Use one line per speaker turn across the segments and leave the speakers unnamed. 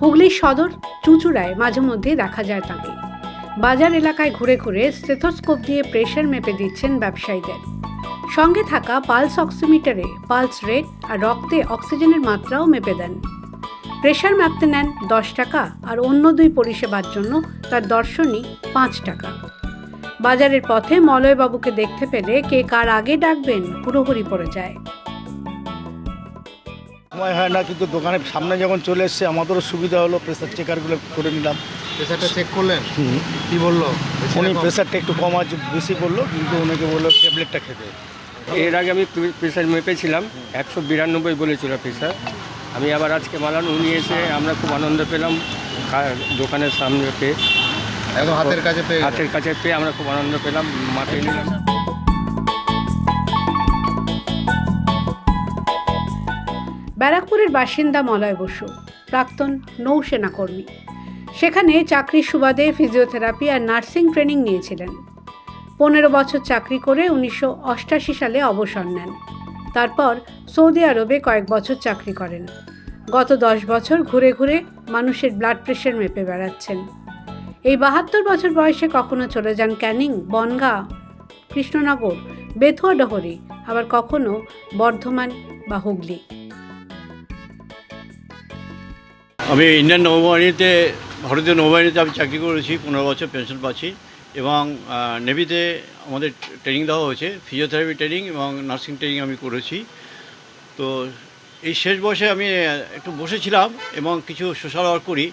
হুগলির সদর, চুঁচুড়ায় মাঝে মধ্যে দেখা যায় তাকে। বাজার এলাকায় ঘুরে ঘুরে স্টেথোস্কোপ দিয়ে প্রেশার মেপে দিচ্ছেন ব্যবসায়ীদের। সঙ্গে থাকা পালস অক্সিমিটারে পালস রেট আর রক্তে অক্সিজেনের মাত্রাও মেপে দেন। প্রেশার মাপতে নেন দশ টাকা আর অন্য দুই পরিষেবার জন্য তার দর্শনী পাঁচ টাকা। বাজারের পথে মলয়বাবুকে দেখতে পেলে কে কার আগে ডাকবেন হুড়োহুড়ি পড়ে যায়।
সময় হয় না কিন্তু দোকানের সামনে যখন চলে এসছে আমাদেরও সুবিধা হলো প্রেশার চেকারগুলো করে নিলাম।
প্রেশারটা চেক করলেন? কি বলল?
উনি প্রেশারটা একটু কম আছে বেশি বলল কিন্তু ওনাকে বলল ট্যাবলেটটা খেতে।
এর আগে আমি প্রে- প্রেশার মেপেছিলাম একশো বিরানব্বই বলেছিল প্রেশার আমি আবার আজকে মালান উনি এসে আমরা খুব আনন্দ পেলাম দোকানের সামনে পেয়ে।
একদম হাতের কাছে পেয়ে
হাতের কাছে পেয়ে আমরা খুব আনন্দ পেলাম মাঠে নিলাম।
ব্যারাকপুরের বাসিন্দা মলয় বসু প্রাক্তন নৌসেনা কর্মী। সেখানে চাকরির সুবাদে ফিজিওথেরাপি আর নার্সিং ট্রেনিং নিয়েছিলেন। পনেরো বছর চাকরি করে উনিশশো সালে অবসর নেন। তারপর সৌদি আরবে কয়েক বছর চাকরি করেন। গত দশ বছর ঘুরে ঘুরে মানুষের ব্লাড প্রেশার মেপে বেড়াচ্ছেন। এই বাহাত্তর বছর বয়সে কখনো চলে যান ক্যানিং, বনগাঁ, কৃষ্ণনগর, বেথুয়া, ডহরি, আবার কখনো বর্ধমান বা হুগলি।
আমি ইন্ডিয়ান নৌবাহিনীতে, ভারতীয় নৌবাহিনীতে আমি চাকরি করেছি, পনেরো বছর পেনশন পাচ্ছি। এবং নেভিতে আমাদের ট্রেনিং দেওয়া হয়েছে ফিজিওথেরাপি ট্রেনিং এবং নার্সিং ট্রেনিং আমি করেছি। তো এই শেষ বয়সে আমি একটু বসেছিলাম এবং কিছু সোশ্যাল ওয়ার্ক করি।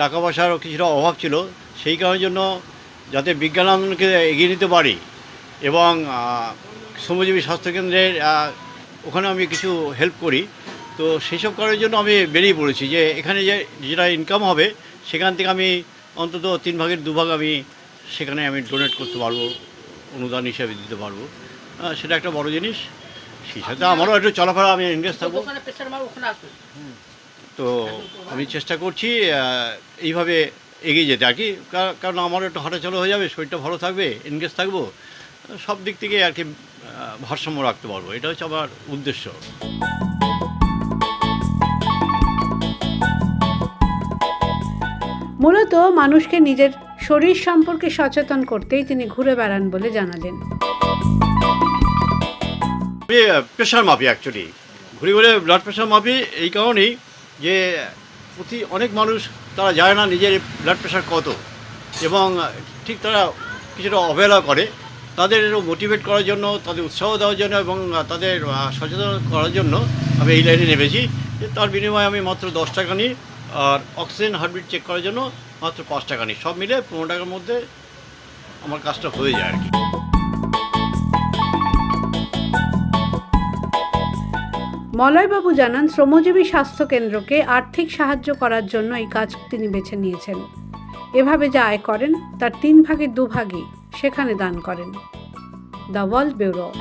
টাকা পয়সারও কিছুটা অভাব ছিল। সেই কারণের জন্য যাতে বিজ্ঞান আন্দোলনকে এগিয়ে নিতে পারি এবং শ্রমজীবী স্বাস্থ্যকেন্দ্রের ওখানে আমি কিছু হেল্প করি। তো সেই সব কারণের জন্য আমি বেরিয়ে পড়েছি যে, এখানে যে, যেটা ইনকাম হবে, সেখান থেকে আমি অন্তত তিন ভাগের দুভাগ আমি সেখানে আমি ডোনেট করতে পারব অনুদান হিসাবে দিতে পারব। সেটা একটা বড় জিনিস। সেই সাথে আমারও একটু চলাফেরা আমি ইনভেস্ট থাকব। তো আমি চেষ্টা করছি এইভাবে এগিয়ে যেতে আর কি। কা- কারণ আমারও একটু হাঁটাচলা হয়ে যাবে শরীরটা ভালো থাকবে এনগেজ থাকব। সব দিক থেকে আর কি ভারসাম্য রাখতে পারব। এটা হচ্ছে আমার উদ্দেশ্য।
মূলত মানুষকে নিজের শরীর সম্পর্কে সচেতন করতেই তিনি ঘুরে বেড়ান বলে জানালেন।
প্রেশার মাপি অ্যাকচুয়ালি ঘুরে ঘুরে ব্লাড প্রেশার মাপি এই কারণেই যে প্রতি অনেক মানুষ তারা জানে না নিজের ব্লাড প্রেশার কত। এবং ঠিক তারা কিছুটা অবহেলা করে। তাদের মোটিভেট করার জন্য, তাদের উৎসাহ দেওয়ার জন্য এবং তাদের সচেতন করার জন্য আমি এই লাইনে নেমেছি। তার বিনিময়ে আমি মাত্র দশ টাকা নিই। আর অক্সিজেন হার্টবিট চেক করার জন্য মাত্র পাঁচ টাকা নিই। সব মিলে পনেরো টাকার মধ্যে আমার কাজটা হয়ে যায় আর কি।
মলয়বাবু জানান, শ্রমজীবী স্বাস্থ্য কেন্দ্রকে আর্থিক সাহায্য করার জন্য এই কাজ তিনি বেছে নিয়েছেন। এভাবে যা আয় করেন, তার তিন ভাগের দুভাগই সেখানে দান করেন। The world bureau.